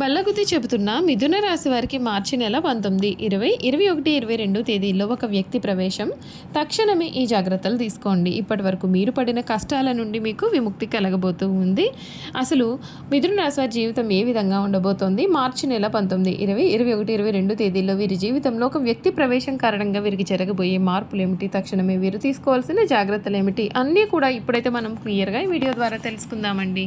బల్లగుద్ది చెబుతున్న మిథున రాశి వారికి మార్చి నెల పంతొమ్మిది ఇరవై ఇరవై ఒకటి ఇరవై రెండు తేదీల్లో ఒక వ్యక్తి ప్రవేశం. తక్షణమే ఈ జాగ్రత్తలు తీసుకోండి. ఇప్పటి వరకు మీరు పడిన కష్టాల నుండి మీకు విముక్తి కలగబోతూ ఉంది. అసలు మిథున రాశి వారి జీవితం ఏ విధంగా ఉండబోతోంది? మార్చి నెల పంతొమ్మిది ఇరవై ఇరవై ఒకటి ఇరవై రెండు తేదీల్లో వీరి జీవితంలో ఒక వ్యక్తి ప్రవేశం కారణంగా వీరికి జరగబోయే మార్పులు ఏమిటి? తక్షణమే వీరు తీసుకోవాల్సిన జాగ్రత్తలు ఏమిటి? అన్నీ కూడా ఇప్పుడైతే మనం క్లియర్గా ఈ వీడియో ద్వారా తెలుసుకుందామండి.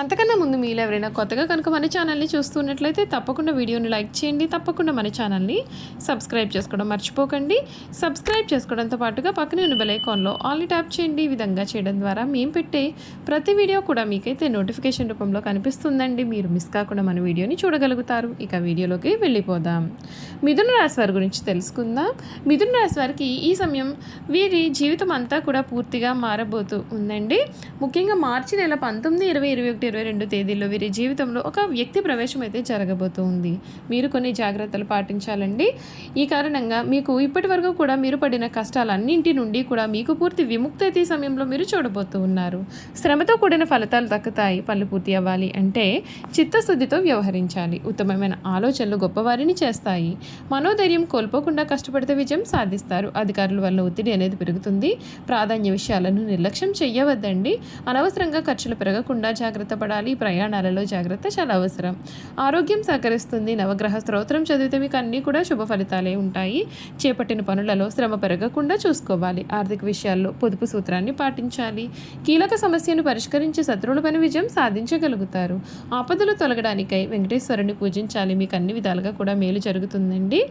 అంతకన్నా ముందు మీరు ఎవరైనా కొత్తగా కనుక మన ఛానల్ని చూస్తున్నట్లయితే తప్పకుండా వీడియోని లైక్ చేయండి తప్పకుండా మన ఛానల్ని సబ్స్క్రైబ్ చేసుకోవడం మర్చిపోకండి. సబ్స్క్రైబ్ చేసుకోవడంతో పాటుగా పక్కనే ఉన్న బెలైకాన్లో ఆల్ని ట్యాప్ చేయండి. ఈ విధంగా చేయడం ద్వారా మేము పెట్టే ప్రతి వీడియో కూడా మీకైతే నోటిఫికేషన్ రూపంలో కనిపిస్తుందండి. మీరు మిస్ కాకుండా మన వీడియోని చూడగలుగుతారు. ఇక వీడియోలోకి వెళ్ళిపోదాం. మిథున రాశి వారి గురించి తెలుసుకుందాం. మిథున రాశి వారికి ఈ సమయం వీరి జీవితం అంతా కూడా పూర్తిగా మారబోతూ ఉందండి. ముఖ్యంగా మార్చి నెల పంతొమ్మిది ఇరవై ఇరవై ఒకటి ఇరవై రెండు తేదీల్లో వీరి జీవితంలో ఒక వ్యక్తి ప్రవేశం అయితే జరగబోతుంది. మీరు కొన్ని జాగ్రత్తలు పాటించాలండి. ఈ కారణంగా మీకు ఇప్పటి వరకు కూడా మీరు పడిన కష్టాలన్నింటి నుండి కూడా మీకు పూర్తి విముక్తి అయితే సమయంలో మీరు చూడబోతూ ఉన్నారు. శ్రమతో కూడిన ఫలితాలు దక్కుతాయి. పనులు పూర్తి అవ్వాలి అంటే చిత్తశుద్ధితో వ్యవహరించాలి. ఉత్తమమైన ఆలోచనలు గొప్పవారిని చేస్తాయి. మనోధైర్యం కోల్పోకుండా కష్టపడితే విజయం సాధిస్తారు. అధికారుల వల్ల ఒత్తిడి అనేది పెరుగుతుంది. ప్రాధాన్య విషయాలను నిర్లక్ష్యం చేయవద్దండి. అనవసరంగా ఖర్చులు పెరగకుండా జాగ్రత్త పడాలి ప్రయాణాలలో జాగ్రత్త చాలా అవసరం. ఆరోగ్యం సహకరిస్తుంది. నవగ్రహ స్తోత్రం చదివితే మీకు అన్నీ కూడా శుభ ఫలితాలే ఉంటాయి. చేపట్టిన పనులలో శ్రమ పెరగకుండా చూసుకోవాలి. ఆర్థిక విషయాల్లో పొదుపు సూత్రాన్ని పాటించాలి. కీలక సమస్యను పరిష్కరించి శత్రువులపైన విజయం సాధించగలుగుతారు. ఆపదలు తొలగడానికై వెంకటేశ్వరుని పూజించాలి. మీకు అన్ని విధాలుగా కూడా మేలు జరుగుతుందండి.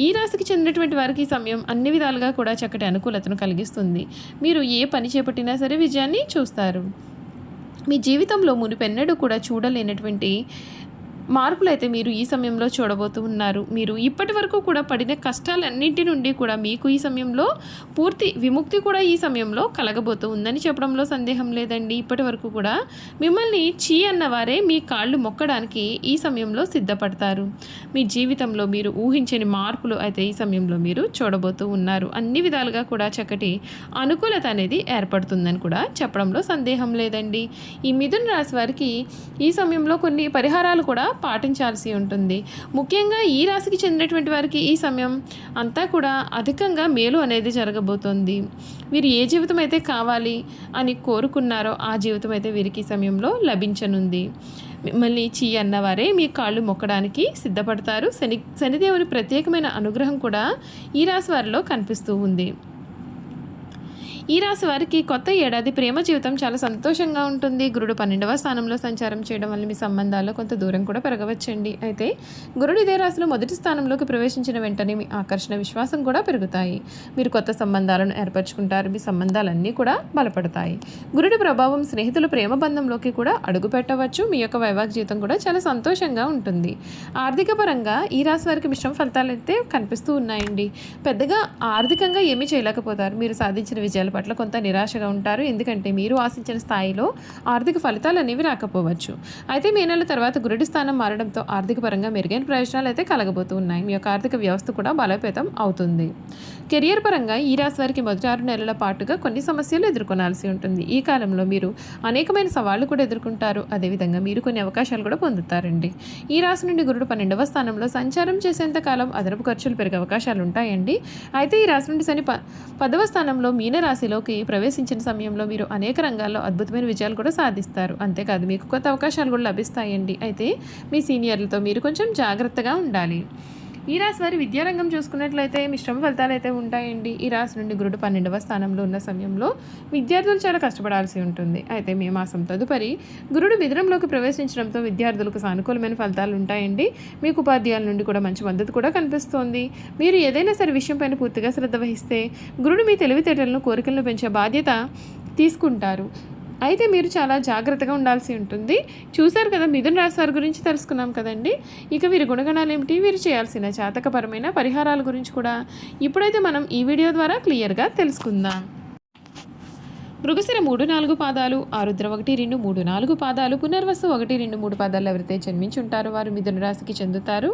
ఈ రాశికి చెందినటువంటి వారికి ఈ సమయం అన్ని విధాలుగా కూడా చక్కటి అనుకూలతను కలిగిస్తుంది. మీరు ఏ పని చేపట్టినా సరే విజయాన్ని చూస్తారు. మీ జీవితంలో మునిపెన్నడూ కూడా చూడలేనటువంటి మార్పులు అయితే మీరు ఈ సమయంలో చూడబోతూ ఉన్నారు. మీరు ఇప్పటి వరకు కూడా పడిన కష్టాలన్నింటి నుండి కూడా మీకు ఈ సమయంలో పూర్తి విముక్తి కూడా ఈ సమయంలో కలగబోతూ ఉందని చెప్పడంలో సందేహం లేదండి. ఇప్పటి వరకు కూడా మిమ్మల్ని చీ అన్నవారే మీ కాళ్ళు మొక్కడానికి ఈ సమయంలో సిద్ధపడతారు. మీ జీవితంలో మీరు ఊహించని మార్పులు అయితే ఈ సమయంలో మీరు చూడబోతూ ఉన్నారు. అన్ని విధాలుగా కూడా చక్కటి అనుకూలత అనేది ఏర్పడుతుందని కూడా చెప్పడంలో సందేహం లేదండి. ఈ మిథున రాశి వారికి ఈ సమయంలో కొన్ని పరిహారాలు కూడా పాటించాల్సి ఉంటుంది. ముఖ్యంగా ఈ రాశికి చెందినటువంటి వారికి ఈ సమయం అంతా కూడా అధికంగా మేలు అనేది జరగబోతోంది. వీరు ఏ జీవితం అయితే కావాలి అని కోరుకున్నారో ఆ జీవితం అయితే వీరికి ఈ సమయంలో లభించనుంది. మిమ్మల్ని చీ అన్నవారే మీ కాళ్ళు మొక్కడానికి సిద్ధపడతారు. శని శనిదేవుని ప్రత్యేకమైన అనుగ్రహం కూడా ఈ రాశి వారిలో కనిపిస్తూ ఉంది. ఈ రాశి వారికి కొత్త ఏడాది ప్రేమ జీవితం చాలా సంతోషంగా ఉంటుంది. గురుడు పన్నెండవ స్థానంలో సంచారం చేయడం వల్ల మీ సంబంధాల్లో కొంత దూరం కూడా పెరగవచ్చండి. అయితే గురుడు ఇదే రాశిలో మొదటి స్థానంలోకి ప్రవేశించిన వెంటనే మీ ఆకర్షణ విశ్వాసం కూడా పెరుగుతాయి. మీరు కొత్త సంబంధాలను ఏర్పరచుకుంటారు. మీ సంబంధాలన్నీ కూడా బలపడతాయి. గురుడి ప్రభావం స్నేహితుల ప్రేమ బంధంలోకి కూడా అడుగు పెట్టవచ్చు. మీ యొక్క వైవాహిక జీవితం కూడా చాలా సంతోషంగా ఉంటుంది. ఆర్థిక పరంగా ఈ రాశి వారికి మిశ్రమ ఫలితాలు అయితే కనిపిస్తూ ఉన్నాయండి. పెద్దగా ఆర్థికంగా ఏమీ చేయలేకపోతారు. మీరు సాధించిన విజయాల పట్ల కొంత నిరాశగా ఉంటారు. ఎందుకంటే మీరు ఆశించిన స్థాయిలో ఆర్థిక ఫలితాలు అనేవి రాకపోవచ్చు. అయితే మే నెల తర్వాత గురుడి స్థానం మారడంతో ఆర్థిక పరంగా మెరుగైన ప్రయోజనాలు అయితే కలగబోతూ ఉన్నాయి. మీ యొక్క ఆర్థిక వ్యవస్థ కూడా బలోపేతం అవుతుంది. కెరియర్ పరంగా ఈ రాశి వారికి మొదటి ఆరు నెలల పాటుగా కొన్ని సమస్యలు ఎదుర్కొనాల్సి ఉంటుంది. ఈ కాలంలో మీరు అనేకమైన సవాళ్ళు కూడా ఎదుర్కొంటారు. అదేవిధంగా మీరు కొన్ని అవకాశాలు కూడా పొందుతారండి. ఈ రాశి నుండి గురుడు పన్నెండవ స్థానంలో సంచారం చేసేంత కాలం అదనపు ఖర్చులు పెరిగే అవకాశాలు ఉంటాయండి. అయితే ఈ రాశి నుండి శని ప పదవ స్థానంలో మీన రాశిలోకి ప్రవేశించిన సమయంలో మీరు అనేక రంగాల్లో అద్భుతమైన విజయాలు కూడా సాధిస్తారు. అంతేకాదు మీకు కొత్త అవకాశాలు కూడా లభిస్తాయండి. అయితే మీ సీనియర్లతో మీరు కొంచెం జాగ్రత్తగా ఉండాలి. ఈ రాశి వారి విద్యారంగం చూసుకున్నట్లయితే మిశ్రమ ఫలితాలు అయితే ఉంటాయండి. ఈ రాశి నుండి గురుడు పన్నెండవ స్థానంలో ఉన్న సమయంలో విద్యార్థులు చాలా కష్టపడాల్సి ఉంటుంది. అయితే మే మాసం తదుపరి గురుడు మిథునంలోకి ప్రవేశించడంతో విద్యార్థులకు సానుకూలమైన ఫలితాలు ఉంటాయండి. మీకు ఉపాధ్యాయుల నుండి కూడా మంచి మద్దతు కూడా కనిపిస్తోంది. మీరు ఏదైనా సరే విషయం పైన పూర్తిగా శ్రద్ధ వహిస్తే గురుడు మీ తెలివితేటలను కోరికలను పెంచే బాధ్యత తీసుకుంటారు. అయితే మీరు చాలా జాగ్రత్తగా ఉండాల్సి ఉంటుంది. చూశారు కదా మిథున రాశి వారి గురించి తెలుసుకున్నాం కదండి. ఇక వీరి గుణగణాలు ఏమిటి? వీరు చేయాల్సిన జాతకపరమైన పరిహారాల గురించి కూడా ఇప్పుడైతే మనం ఈ వీడియో ద్వారా క్లియర్గా తెలుసుకుందాం. మృగశిర మూడు నాలుగు పాదాలు ఆరుద్ర ఒకటి రెండు మూడు నాలుగు పాదాలు పునర్వసు ఒకటి రెండు మూడు పాదాలు ఎవరైతే జన్మించి ఉంటారో వారు మిథున రాశికి చెందుతారు.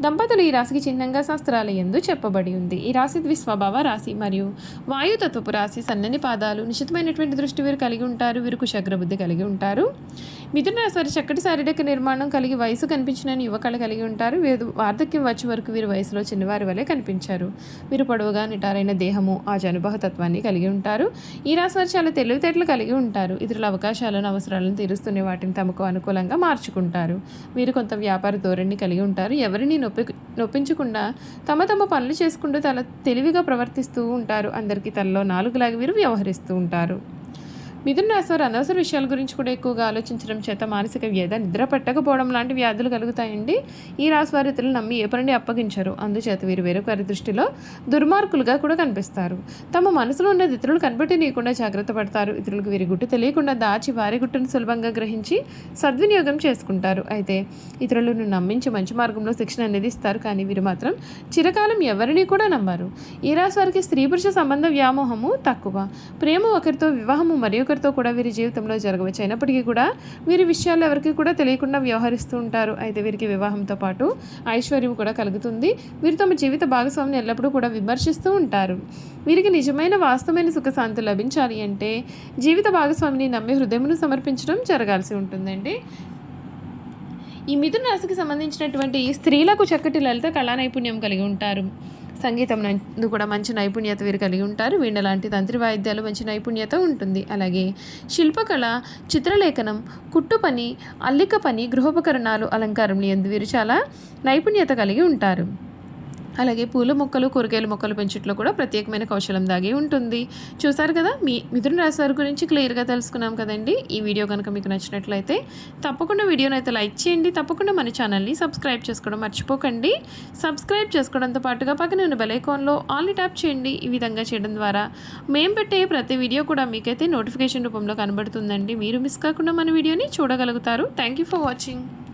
దంపతులు ఈ రాశికి చిహ్నంగా శాస్త్రాల ఎందు చెప్పబడి ఉంది. ఈ రాశి ద్విస్వభావ రాశి మరియు వాయుతత్వపు రాశి సన్నని పాదాలు నిశ్చితమైనటువంటి దృష్టి వీరు కలిగి ఉంటారు. వీరు కుశగ్రబుద్ధి కలిగి ఉంటారు. మిథున రాశి వారి చక్కటి శారీరక నిర్మాణం కలిగి వయసు కనిపించిన యువకళ కలిగి ఉంటారు. వీరు వార్ధక్యం వచ్చే వరకు వీరు వయసులో చిన్నవారి వలె కనిపించారు. వీరు పొడవుగా నిటారైన దేహము ఆ జనుభవ తత్వాన్ని కలిగి ఉంటారు. ఈ రాశి వారు చాలా తెలివితేటలు కలిగి ఉంటారు. ఇతరుల అవకాశాలను అవసరాలను తీరుస్తునే వాటిని తమకు అనుకూలంగా మార్చుకుంటారు. వీరు కొంత వ్యాపార ధోరణి కలిగి ఉంటారు. ఎవరిని నొప్పి నొప్పించకుండా తమ తమ పనులు చేసుకుంటూ తల తెలివిగా ప్రవర్తిస్తూ ఉంటారు. అందరికీ తలలో నాలుగులాగా వీరు వ్యవహరిస్తూ ఉంటారు. మిథున రాశివారు అనవసర విషయాల గురించి కూడా ఎక్కువగా ఆలోచించడం చేత మానసిక వ్యధ నిద్ర పట్టకపోవడం లాంటి వ్యాధులు కలుగుతాయండి. ఈ రాశి వారి ఇతరులు నమ్మి ఏ పనిని అప్పగించరు. అందుచేత వీరు వేరొకరి దృష్టిలో దుర్మార్గులుగా కూడా కనిపిస్తారు. తమ మనసులో ఉన్నది ఇతరులు కనిపెట్టనీయకుండా జాగ్రత్త పడతారు. ఇతరులకు వీరి గుట్టు తెలియకుండా దాచి వారి గుట్టును సులభంగా గ్రహించి సద్వినియోగం చేసుకుంటారు. అయితే ఇతరులను నమ్మించి మంచి మార్గంలో శిక్షణ అనేది ఇస్తారు. కానీ వీరు మాత్రం చిరకాలం ఎవరిని కూడా నమ్మరు. ఈ రాశి వారికి స్త్రీ పురుష సంబంధ వ్యామోహము తక్కువ. ప్రేమ ఒకరితో వివాహము మరి ఎవరితో కూడా వీరి జీవితంలో జరగవచ్చు అయినప్పటికీ కూడా వీరి విషయాలు ఎవరికి కూడా తెలియకుండా వ్యవహరిస్తూ ఉంటారు. అయితే వీరికి వివాహంతో పాటు ఐశ్వర్యం కూడా కలుగుతుంది. వీరు తమ జీవిత భాగస్వామిని ఎల్లప్పుడూ కూడా విమర్శిస్తూ ఉంటారు. వీరికి నిజమైన వాస్తవమైన సుఖశాంతి లభించాలి అంటే జీవిత భాగస్వామిని నమ్మి హృదయమును సమర్పించడం జరగాల్సి ఉంటుందండి. ఈ మిథున రాశికి సంబంధించినటువంటి స్త్రీలకు చక్కటి లలిత కళా నైపుణ్యం కలిగి ఉంటారు. సంగీతం నందు కూడా మంచి నైపుణ్యత వీరు కలిగి ఉంటారు. వీణ లాంటి తంత్రి వాయిద్యాలు మంచి నైపుణ్యత ఉంటుంది. అలాగే శిల్పకళ చిత్రలేఖనం కుట్టు పని అల్లిక పని గృహోపకరణాలు అలంకారం ఎందు వీరు చాలా నైపుణ్యత కలిగి ఉంటారు. అలాగే పూల మొక్కలు కూరగాయల మొక్కలు పెంచట్లో కూడా ప్రత్యేకమైన కౌశలం దాగి ఉంటుంది. చూసారు కదా? మీ మిథున రాశి వారి గురించి క్లియర్గా తెలుసుకున్నాం కదండి. ఈ వీడియో కనుక మీకు నచ్చినట్లయితే తప్పకుండా వీడియోని అయితే లైక్ చేయండి. తప్పకుండా మన ఛానల్ని సబ్స్క్రైబ్ చేసుకోవడం మర్చిపోకండి. సబ్స్క్రైబ్ చేసుకోవడంతో పాటుగా పక్కన ఉన్న బెలైకాన్లో ఆల్ని ట్యాప్ చేయండి. ఈ విధంగా చేయడం ద్వారా మేము పెట్టే ప్రతి వీడియో కూడా మీకైతే నోటిఫికేషన్ రూపంలో కనబడుతుందండి. మీరు మిస్ కాకుండా మన వీడియోని చూడగలుగుతారు. Thank you for watching.